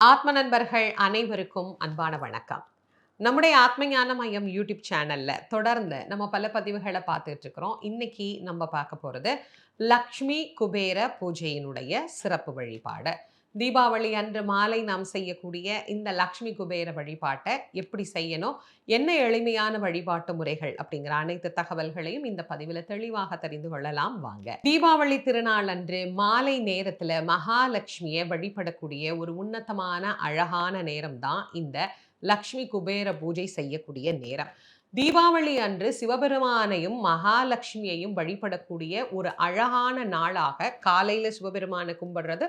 ஆத்ம நண்பர்கள் அனைவருக்கும் அன்பான வணக்கம். நம்முடைய ஆத்ம ஞான மையம் யூடியூப் சேனல்ல தொடர்ந்து நம்ம பல பதிவுகளை பார்த்துட்டு இருக்கிறோம். இன்னைக்கு நம்ம பார்க்க போறது லக்ஷ்மி குபேர பூஜையினுடைய சிறப்பு வழிபாடு. தீபாவளி அன்று மாலை நாம் செய்யக்கூடிய இந்த லக்ஷ்மி குபேர வழிபாட்டை எப்படி செய்யணும் என்ன எளிமையான வழிபாட்டு முறைகள் அப்படிங்கிற அனைத்து தகவல்களையும் இந்த பதிவில் தெளிவாக தெரிந்து கொள்ளலாம். வாங்க. தீபாவளி திருநாள் அன்று மாலை நேரத்துல மகாலட்சுமியை வழிபடக்கூடிய ஒரு உன்னதமான அழகான நேரம் தான் இந்த லக்ஷ்மி குபேர பூஜை செய்யக்கூடிய நேரம். தீபாவளி அன்று சிவபெருமானையும் மகாலட்சுமியையும் வழிபடக்கூடிய ஒரு அழகான நாளாக காலையில சிவபெருமானை கும்பிடுறது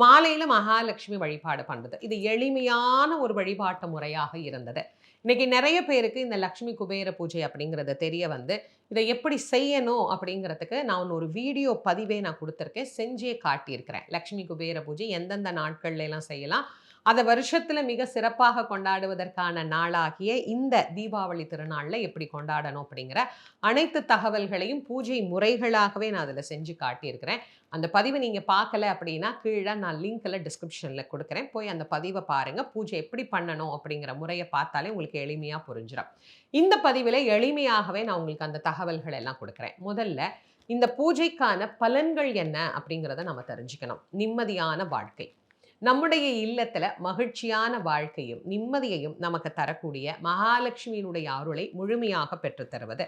மாலையில் மகாலட்சுமி வழிபாடு பண்ணுறது இது எளிமையான ஒரு வழிபாட்டு முறையாக இருந்தது. இன்றைக்கி நிறைய பேருக்கு இந்த லக்ஷ்மி குபேர பூஜை அப்படிங்கிறது தெரிய வந்து இதை எப்படி செய்யணும் அப்படிங்கிறதுக்கு நான் ஒரு வீடியோ பதிவே நான் கொடுத்துருக்கேன். செஞ்சே காட்டியிருக்கிறேன். லக்ஷ்மி குபேர பூஜை எந்தெந்த நாட்கள்லாம் செய்யலாம் அதை வருஷத்தில் மிக சிறப்பாக கொண்டாடுவதற்கான நாளாகிய இந்த தீபாவளி திருநாளில் எப்படி கொண்டாடணும் அப்படிங்கிற அனைத்து தகவல்களையும் பூஜை முறைகளாகவே நான் அதில் செஞ்சு காட்டியிருக்கிறேன். அந்த பதிவை நீங்கள் பார்க்கல அப்படின்னா கீழே நான் லிங்க்கில் டிஸ்கிரிப்ஷனில் கொடுக்குறேன். போய் அந்த பதிவை பாருங்கள் பூஜை எப்படி பண்ணணும் அப்படிங்கிற முறையை பார்த்தாலே உங்களுக்கு எளிமையாக புரிஞ்சிடும் இந்த பதிவில் எளிமையாகவே நான் உங்களுக்கு அந்த தகவல்கள் எல்லாம் கொடுக்குறேன். முதல்ல இந்த பூஜைக்கான பலன்கள் என்ன அப்படிங்கிறத நம்ம தெரிஞ்சுக்கணும். நிம்மதியான வாழ்க்கை. நம்முடைய இல்லத்துல மகிழ்ச்சியான வாழ்க்கையும் நிம்மதியையும் நமக்கு தரக்கூடிய மகாலட்சுமியினுடைய அருளை முழுமையாக பெற்றுத்தருவது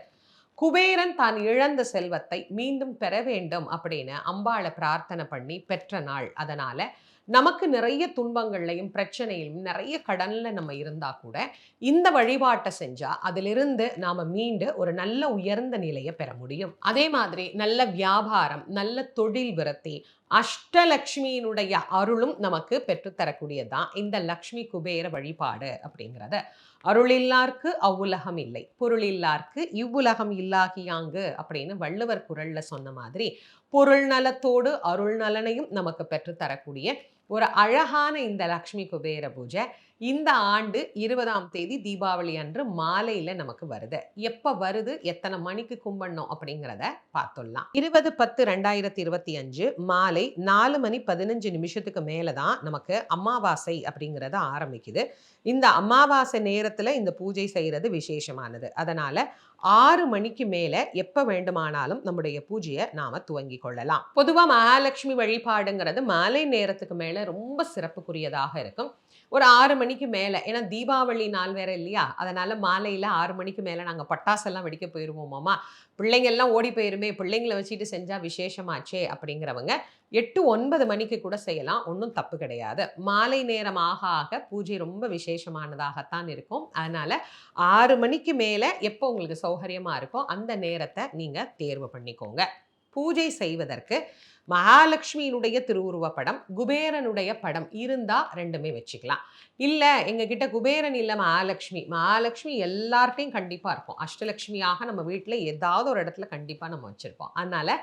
குபேரன் தான் இழந்த செல்வத்தை மீண்டும் பெற வேண்டும் அப்படின்னு அம்பாளை பிரார்த்தனை பண்ணி பெற்ற நாள். அதனால நமக்கு நிறைய துன்பங்கள்லையும் பிரச்சனையிலும் நிறைய கடன்ல நம்ம இருந்தா கூட இந்த வழிபாட்டை செஞ்சா அதிலிருந்து நாம மீண்டு ஒரு நல்ல உயர்ந்த நிலையை பெற முடியும். அதே மாதிரி நல்ல வியாபாரம் நல்ல தொழில் விரத்தி அஷ்டலக்ஷ்மியினுடைய அருளும் நமக்கு பெற்றுத்தரக்கூடியதான் இந்த லக்ஷ்மி குபேர வழிபாடு அப்படிங்கிறத. அருளில்லார்க்கு அவ்வுலகம் இல்லை பொருளில்லார்க்கு இவ்வுலகம் இல்லாகியாங்கு அப்படின்னு வள்ளுவர் குரல்ல சொன்ன மாதிரி பொருள் நலத்தோடு அருள் நலனையும் நமக்கு பெற்றுத்தரக்கூடிய ஒரு அழகான இந்த லக்ஷ்மி குபேர பூஜை. இந்த ஆண்டு இருபதாம் தேதி தீபாவளி அன்று மாலையில் நமக்கு வருது. எப்போ வருது? எத்தனை மணிக்கு கும்பிடணும்? அப்படிங்கிறத பார்த்துடலாம். இருபது பத்து ரெண்டாயிரத்தி இருபத்தி அஞ்சு மாலை நாலு மணி பதினஞ்சு நிமிஷத்துக்கு மேலே தான் நமக்கு அமாவாசை அப்படிங்கிறது ஆரம்பிக்குது. இந்த அமாவாசை நேரத்தில் இந்த பூஜை செய்கிறது விசேஷமானது. அதனால் ஆறு மணிக்கு மேலே எப்போ வேண்டுமானாலும் நம்முடைய பூஜையை நாம துவங்கி கொள்ளலாம். பொதுவாக மகாலட்சுமி வழிபாடுங்கிறது மாலை நேரத்துக்கு மேலே ரொம்ப சிறப்புக்குரியதாக இருக்கும். ஒரு ஆறு மணிக்கு மேலே ஏன்னா தீபாவளி நாள் வேற இல்லையா? அதனால மாலையில் ஆறு மணிக்கு மேலே நாங்கள் பட்டாசெல்லாம் வெடிக்க போயிடுவோமாமா பிள்ளைங்க எல்லாம் ஓடி போயிருமே பிள்ளைங்களை வச்சுட்டு செஞ்சால் விசேஷமாச்சே அப்படிங்கிறவங்க எட்டு ஒன்பது மணிக்கு கூட செய்யலாம் ஒன்றும் தப்பு கிடையாது. மாலை நேரம் ஆக ஆக பூஜை ரொம்ப விசேஷமானதாகத்தான் இருக்கும். அதனால ஆறு மணிக்கு மேலே எப்போ உங்களுக்கு சௌகரியமாக இருக்கோ அந்த நேரத்தை நீங்கள் தேர்வு பண்ணிக்கோங்க. பூஜை செய்வதற்கு மகாலட்சுமியினுடைய திருவுருவ படம் குபேரனுடைய படம் இருந்தால் ரெண்டுமே வச்சுக்கலாம். இல்லை எங்ககிட்ட குபேரன் இல்லை மகாலட்சுமி. மகாலட்சுமி எல்லார்ட்டையும் கண்டிப்பாக இருக்கும். அஷ்டலட்சுமியாக நம்ம வீட்டில் ஏதாவது ஒரு இடத்துல கண்டிப்பாக நம்ம வச்சுருப்போம். அதனால்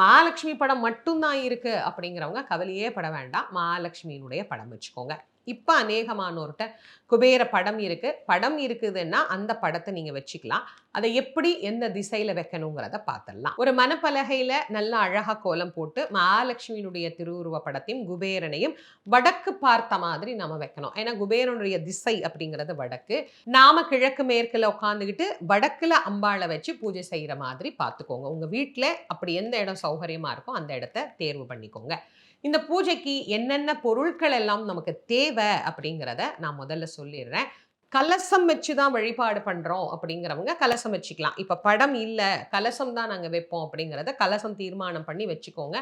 மகாலட்சுமி படம் மட்டும்தான் இருக்குது அப்படிங்கிறவங்க கவலையே பட வேண்டாம். மகாலட்சுமியினுடைய படம் வச்சுக்கோங்க. இப்போ அநேகமானோர்கிட்ட குபேர படம் இருக்கு. படம் இருக்குதுன்னா அந்த படத்தை நீங்க வச்சுக்கலாம். அதை எப்படி எந்த திசையில வைக்கணுங்கிறத பார்த்துடலாம். ஒரு மனப்பலகையில நல்ல அழகா கோலம் போட்டு மகாலட்சுமியினுடைய திருவுருவ படத்தையும் குபேரனையும் வடக்கு பார்த்த மாதிரி நாம வைக்கணும். ஏன்னா குபேரனுடைய திசை அப்படிங்கிறது வடக்கு. நாம கிழக்கு மேற்குல உட்காந்துக்கிட்டு வடக்குல அம்பாளை வச்சு பூஜை செய்யற மாதிரி பார்த்துக்கோங்க. உங்க வீட்டில் அப்படி எந்த இடம் சௌகரியமா இருக்கோ அந்த இடத்த தேர்வு பண்ணிக்கோங்க. இந்த பூஜைக்கு என்னென்ன பொருட்கள் எல்லாம் நமக்கு தேவை அப்படிங்கிறத நான் முதல்ல சொல்லிடுறேன். கலசம் வச்சு தான் வழிபாடு பண்ணுறோம் அப்படிங்கிறவங்க கலசம் வச்சுக்கலாம். இப்போ படம் இல்லை கலசம் தான் நாங்கள் வைப்போம் அப்படிங்கிறத கலசம் தீர்மானம் பண்ணி வச்சுக்கோங்க.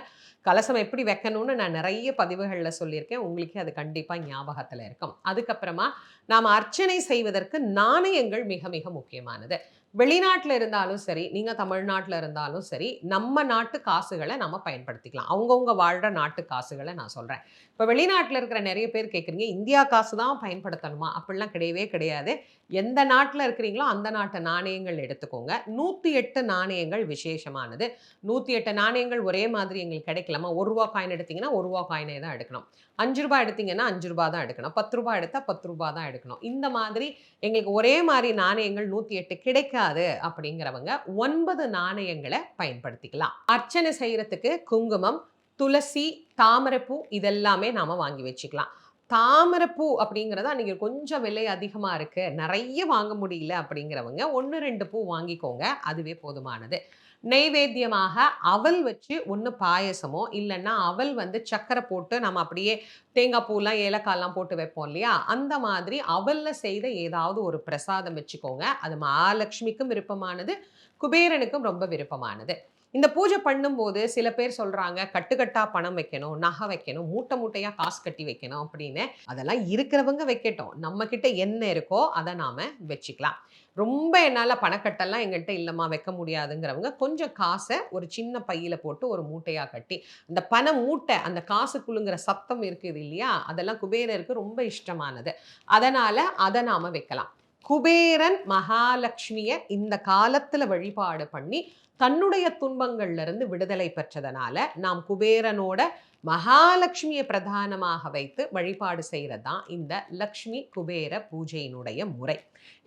கலசம் எப்படி வைக்கணும்னு நான் நிறைய பதிவுகளில் சொல்லியிருக்கேன். உங்களுக்கு அது கண்டிப்பாக ஞாபகத்தில் இருக்கும். அதுக்கப்புறமா நாம் அர்ச்சனை செய்வதற்கு நாணயங்கள் மிக மிக முக்கியமானது. வெளிநாட்டில் இருந்தாலும் சரி நீங்கள் தமிழ்நாட்டில் இருந்தாலும் சரி நம்ம நாட்டு காசுகளை நம்ம பயன்படுத்திக்கலாம். அவங்கவுங்க வாழ்கிற நாட்டு காசுகளை நான் சொல்கிறேன் இப்போ வெளிநாட்டில் இருக்கிற நிறைய பேர் கேட்குறீங்க இந்தியா காசு தான் பயன்படுத்தணுமா? அப்படிலாம் கிடையவே கிடையாது. எந்த நாட்டில் இருக்கிறீங்களோ அந்த நாட்டு நாணயங்கள் எடுத்துக்கோங்க. நூற்றி எட்டு நாணயங்கள் விசேஷமானது. நூற்றி எட்டு நாணயங்கள் ஒரே மாதிரி எங்களுக்கு கிடைக்கலாமா ஒரு ரூபா காயின் எடுத்தீங்கன்னா ஒரு ரூபா காயினே தான் எடுக்கணும். அஞ்சு ரூபாய் எடுத்தீங்கன்னா அஞ்சு ரூபா தான் எடுக்கணும். பத்து ரூபாய் எடுத்தால் பத்து ரூபா தான் எடுக்கணும். இந்த மாதிரி எங்களுக்கு ஒரே மாதிரி நாணயங்கள் நூற்றி எட்டு கிடைக்காது அப்படிங்கிறவங்க ஒன்பது நாணயங்களை பயன்படுத்திக்கலாம். அர்ச்சனை செய்கிறதுக்கு குங்குமம் துளசி தாமரைப்பூ இதெல்லாமே நாம் வாங்கி வச்சுக்கலாம். தாமரைப்பூ அப்படிங்கிறது அன்றைக்கி கொஞ்சம் விலை அதிகமாக இருக்குது நிறைய வாங்க முடியல அப்படிங்கிறவங்க ஒன்று ரெண்டு பூ வாங்கிக்கோங்க. அதுவே போதுமானது. நெய்வேத்தியமாக அவல் வச்சு ஒன்று பாயசமோ இல்லைன்னா அவல் வந்து சக்கரை போட்டு நம்ம அப்படியே தேங்காய் பூலாம் ஏலக்காய்லாம் போட்டு வைப்போம் இல்லையா? அந்த மாதிரி அவலில் செய்த ஏதாவது ஒரு பிரசாதம் வச்சுக்கோங்க. அது மகாலட்சுமிக்கும் விருப்பமானது குபேரனுக்கும் ரொம்ப விருப்பமானது. இந்த பூஜை பண்ணும்போது சில பேர் சொல்றாங்க கட்டுக்கட்டா பணம் வைக்கணும் நகை வைக்கணும் மூட்டை மூட்டையா காசு கட்டி வைக்கணும் அப்படின்னு. அதெல்லாம் இருக்கிறவங்க வைக்கட்டும். நம்ம கிட்ட என்ன இருக்கோ அதை நாம வச்சுக்கலாம். ரொம்ப என்னால் பணக்கட்டெல்லாம் எங்கள்கிட்ட இல்லைம்மா வைக்க முடியாதுங்கிறவங்க கொஞ்சம் காசை ஒரு சின்ன பையில் போட்டு ஒரு மூட்டையாக கட்டி அந்த பண மூட்டை அந்த காசு குழுங்குற சத்தம் இருக்குது இல்லையா? அதெல்லாம் குபேரருக்கு ரொம்ப இஷ்டமானது. அதனால் அதை நாம் வைக்கலாம். குபேரன் மகாலட்சுமியை இந்த காலத்தில் வழிபாடு பண்ணி தன்னுடைய துன்பங்கள்ல இருந்து விடுதலை பெற்றதனால நாம் குபேரனோட மகாலட்சுமியை பிரதானமாக வைத்து வழிபாடு செய்கிறது தான் இந்த லக்ஷ்மி குபேர பூஜையினுடைய முறை.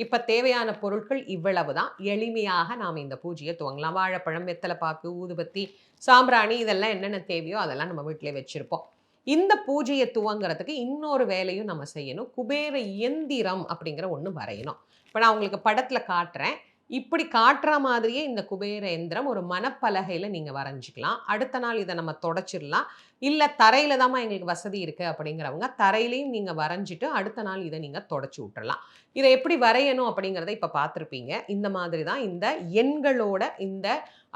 இப்போ தேவையான பொருட்கள் இவ்வளவு தான் எளிமையாக நாம் இந்த பூஜையை துவங்கலாம். வாழைப்பழம் வெத்தலை பாக்கு ஊதுபத்தி சாம்பிராணி இதெல்லாம் என்னென்ன தேவையோ அதெல்லாம் நம்ம வீட்டிலே வச்சுருப்போம். இந்த பூஜையை துவங்குறதுக்கு இன்னொரு வேலையும் நம்ம செய்யணும். குபேர இயந்திரம் அப்படிங்கிற ஒன்று வரையணும். இப்போ நான் உங்களுக்கு படத்தில் காட்டுறேன். இப்படி காட்டுற மாதிரியே இந்த குபேர எந்திரம் ஒரு மனப்பலகையில் நீங்கள் வரைஞ்சிக்கலாம். அடுத்த நாள் இதை நம்ம தொடச்சிடலாம். இல்லை தரையில் தாம்மா எங்களுக்கு வசதி இருக்குது அப்படிங்கிறவங்க தரையிலையும் நீங்கள் வரைஞ்சிட்டு அடுத்த நாள் இதை நீங்கள் தொடச்சி விட்டுறலாம். இதை எப்படி வரையணும் அப்படிங்கிறத இப்போ பார்த்துருப்பீங்க. இந்த மாதிரி தான் இந்த எண்களோட இந்த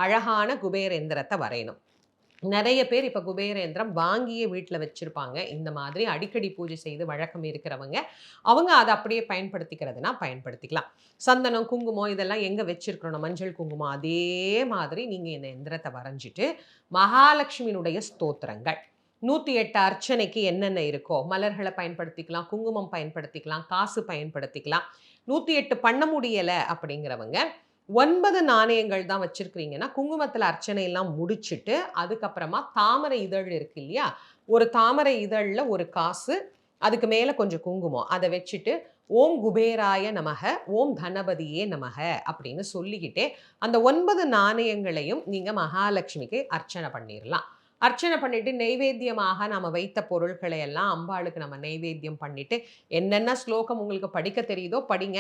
அழகான குபேர எந்திரத்தை வரையணும். நிறைய பேர் இப்போ குபேரேந்திரம் வாங்கியே வீட்டில் வச்சுருப்பாங்க. இந்த மாதிரி அடிக்கடி பூஜை செய்து வழக்கம் இருக்கிறவங்க. அவங்க அதை அப்படியே பயன்படுத்திக்கிறதுனா பயன்படுத்திக்கலாம். சந்தனம் குங்குமம் இதெல்லாம் எங்கே வச்சுருக்கணும் மஞ்சள் குங்குமம் அதே மாதிரி நீங்கள் இந்த எந்திரத்தை வரைஞ்சிட்டு மகாலட்சுமியினுடைய ஸ்தோத்திரங்கள். நூற்றி எட்டு அர்ச்சனைக்கு என்னென்ன இருக்கோ மலர்களை பயன்படுத்திக்கலாம் குங்குமம் பயன்படுத்திக்கலாம் காசு பயன்படுத்திக்கலாம். நூற்றி எட்டு பண்ண முடியலை அப்படிங்கிறவங்க ஒன்பது நாணயங்கள் தான் வச்சுருக்கிறீங்கன்னா குங்குமத்தில் அர்ச்சனை எல்லாம் முடிச்சுட்டு அதுக்கப்புறமா தாமரை இதழ் இருக்கு இல்லையா? ஒரு தாமரை இதழில் ஒரு காசு அதுக்கு மேலே கொஞ்சம் குங்குமம். அதை வச்சுட்டு ஓம் குபேராய நமக ஓம் தனபதியே நமக அப்படின்னு சொல்லிக்கிட்டே அந்த ஒன்பது நாணயங்களையும் நீங்கள் மகாலட்சுமிக்கு அர்ச்சனை பண்ணிடலாம் அர்ச்சனை பண்ணிட்டு நெய்வேத்தியமாக நம்ம வைத்த பொருட்களை எல்லாம் அம்பாளுக்கு நம்ம நெய்வேத்தியம் பண்ணிட்டு என்னென்ன ஸ்லோகம் உங்களுக்கு படிக்க தெரியுதோ படிங்க.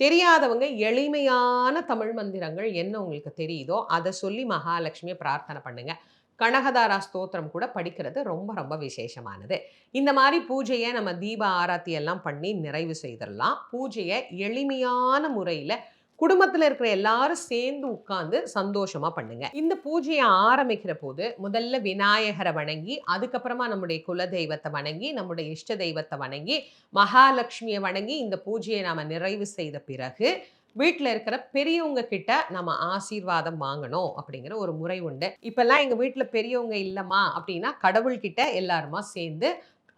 தெரியாதவங்க எளிமையான தமிழ் மந்திரங்கள் என்ன உங்களுக்கு தெரியுதோ அதை சொல்லி மகாலட்சுமியை பிரார்த்தனை பண்ணுங்க. கனகதாரா ஸ்தோத்திரம் கூட படிக்கிறது ரொம்ப ரொம்ப விசேஷமானது. இந்த மாதிரி பூஜையை நம்ம தீப ஆராத்தி எல்லாம் பண்ணி நிறைவு செய்திடலாம். பூஜையை எளிமையான முறையில் குடும்பத்தில் இருக்கிற எல்லாரும் சேர்ந்து உட்கார்ந்து சந்தோஷமா பண்ணுங்க. இந்த பூஜையை ஆரம்பிக்கிற போது முதல்ல விநாயகரை வணங்கி அதுக்கப்புறமா நம்முடைய குல தெய்வத்தை வணங்கி நம்முடைய இஷ்ட தெய்வத்தை வணங்கி மகாலட்சுமியை வணங்கி இந்த பூஜையை நாம நிறைவு செய்த பிறகு வீட்டில் இருக்கிற பெரியவங்க கிட்ட நம்ம ஆசீர்வாதம் வாங்கணும் அப்படிங்கிற ஒரு முறை உண்டு. இப்பெல்லாம் எங்கள் வீட்டில் பெரியவங்க இல்லைம்மா அப்படின்னா கடவுள்கிட்ட எல்லாருமா சேர்ந்து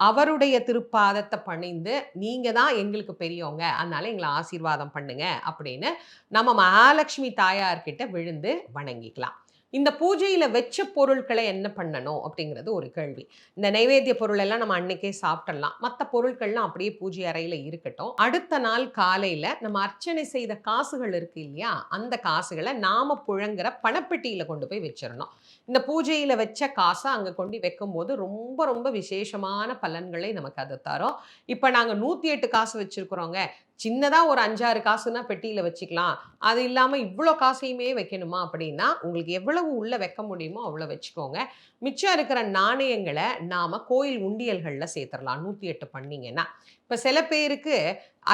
அவருடைய திருப்பாதத்தை பணிந்து நீங்கள் தான் எங்களுக்கு பெரியவங்க அதனால எங்களை ஆசீர்வாதம் பண்ணுங்க அப்படின்னு நம்ம மகாலட்சுமி தாயார்கிட்ட விழுந்து வணங்கிக்கலாம். இந்த பூஜையில் வச்ச பொருட்களை என்ன பண்ணணும் அப்படிங்கிறது ஒரு கேள்வி. இந்த நைவேத்திய பொருள் எல்லாம் நம்ம அன்னைக்கே சாப்பிடலாம் மற்ற பொருட்கள்லாம் அப்படியே பூஜை அறையில் இருக்கட்டும். அடுத்த நாள் காலையில் நம்ம அர்ச்சனை செய்த காசுகள் இருக்கு இல்லையா? அந்த காசுகளை நாம புழங்குற பணப்பெட்டியில் கொண்டு போய் வச்சிடணும். இந்த பூஜையில் வச்ச காசை அங்கே கொண்டு வைக்கும்போது ரொம்ப ரொம்ப விசேஷமான பலன்களை நமக்கு அதை தரும். இப்போ நாங்கள் நூற்றி எட்டு காசு வச்சுருக்குறோங்க. சின்னதாக ஒரு அஞ்சாறு காசுனா பெட்டியில் வச்சுக்கலாம். அது இல்லாமல் இவ்வளோ காசையுமே வைக்கணுமா அப்படின்னா உங்களுக்கு எவ்வளவு உள்ளே வைக்க முடியுமோ அவ்வளோ வச்சுக்கோங்க. மிச்சம் இருக்கிற நாணயங்களை நாம் கோயில் உண்டியல்களில் சேர்த்துடலாம் நூற்றி எட்டு பண்ணிங்கன்னா. இப்போ சில பேருக்கு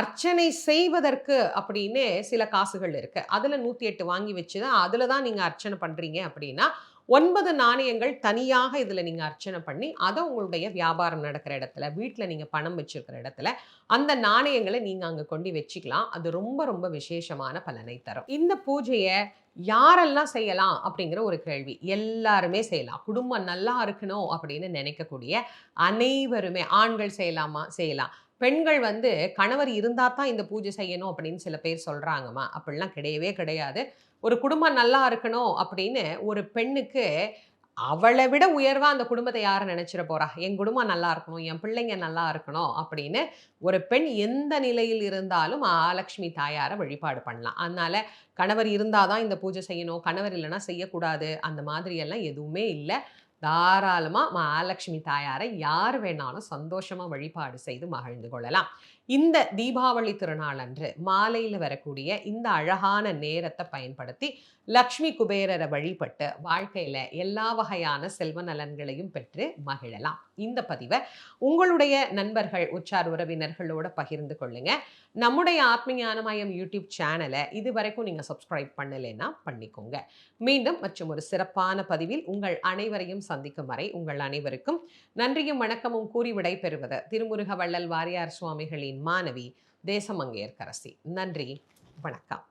அர்ச்சனை செய்வதற்கு அப்படின்னு சில காசுகள் இருக்குது அதில் நூற்றி எட்டு வாங்கி வச்சு தான் அதில் தான் நீங்கள் அர்ச்சனை பண்ணுறீங்க அப்படின்னா ஒன்பது நாணயங்கள் தனியாக இதில் நீங்கள் அர்ச்சனை பண்ணி அதை உங்களுடைய வியாபாரம் நடக்கிற இடத்துல வீட்டில் நீங்கள் பணம் வச்சுருக்கிற இடத்துல அந்த நாணயங்களை நீங்கள் அங்கே கொண்டு வச்சுக்கலாம். அது ரொம்ப ரொம்ப விசேஷமான பலனை தரும். இந்த பூஜையை யாரெல்லாம் செய்யலாம் அப்படிங்கிற ஒரு கேள்வி எல்லாருமே செய்யலாம். குடும்பம் நல்லா இருக்கணும் அப்படின்னு நினைக்கக்கூடிய அனைவருமே ஆண்கள் செய்யலாமா? செய்யலாம். பெண்கள் வந்து கணவர் இருந்தால் தான் இந்த பூஜை செய்யணும் அப்படின்னு சில பேர் சொல்கிறாங்கம்மா அப்படிலாம் கிடையவே கிடையாது. ஒரு குடும்பம் நல்லா இருக்கணும் அப்படின்னு ஒரு பெண்ணுக்கு அவளை விட உயர்வாக அந்த குடும்பத்தை யாரை நினச்சிட போகிறா என் குடும்பம் நல்லா இருக்கணும் என் பிள்ளைங்க நல்லா இருக்கணும் அப்படின்னு ஒரு பெண் எந்த நிலையில் இருந்தாலும் மகாலட்சுமி தாயாரை வழிபாடு பண்ணலாம். அதனால் கணவர் இருந்தால் தான் இந்த பூஜை செய்யணும் கணவர் இல்லைன்னா செய்யக்கூடாது அந்த மாதிரியெல்லாம் எதுவுமே இல்லை. தாராளமாக மகாலட்சுமி தாயாரை யார் வேணாலும் சந்தோஷமாக வழிபாடு செய்து மகிழ்ந்து கொள்ளலாம். இந்த தீபாவளி திருநாள் அன்று மாலையில் வரக்கூடிய இந்த அழகான நேரத்தை பயன்படுத்தி லக்ஷ்மி குபேரரை வழிபட்டு வாழ்க்கையில் எல்லா வகையான செல்வ நலன்களையும் பெற்று மகிழலாம். இந்த பதிவை உங்களுடைய நண்பர்கள் உச்சார் உறவினர்களோட பகிர்ந்து கொள்ளுங்க. நம்முடைய ஆத்மஞானமயம் யூடியூப் சேனலை இது வரைக்கும் நீங்கள் சப்ஸ்கிரைப் பண்ணலைன்னா பண்ணிக்கோங்க. மீண்டும் மற்றும் ஒரு சிறப்பான பதிவில் உங்கள் அனைவரையும் சந்திக்கும் வரை உங்கள் அனைவருக்கும் நன்றியும் வணக்கமும் கூறி விடைபெறுவது திருமுருக வள்ளல் வாரியார் சுவாமிகளின் மாணவி தேசமங்கையர்கரசி நன்றி வணக்கம்.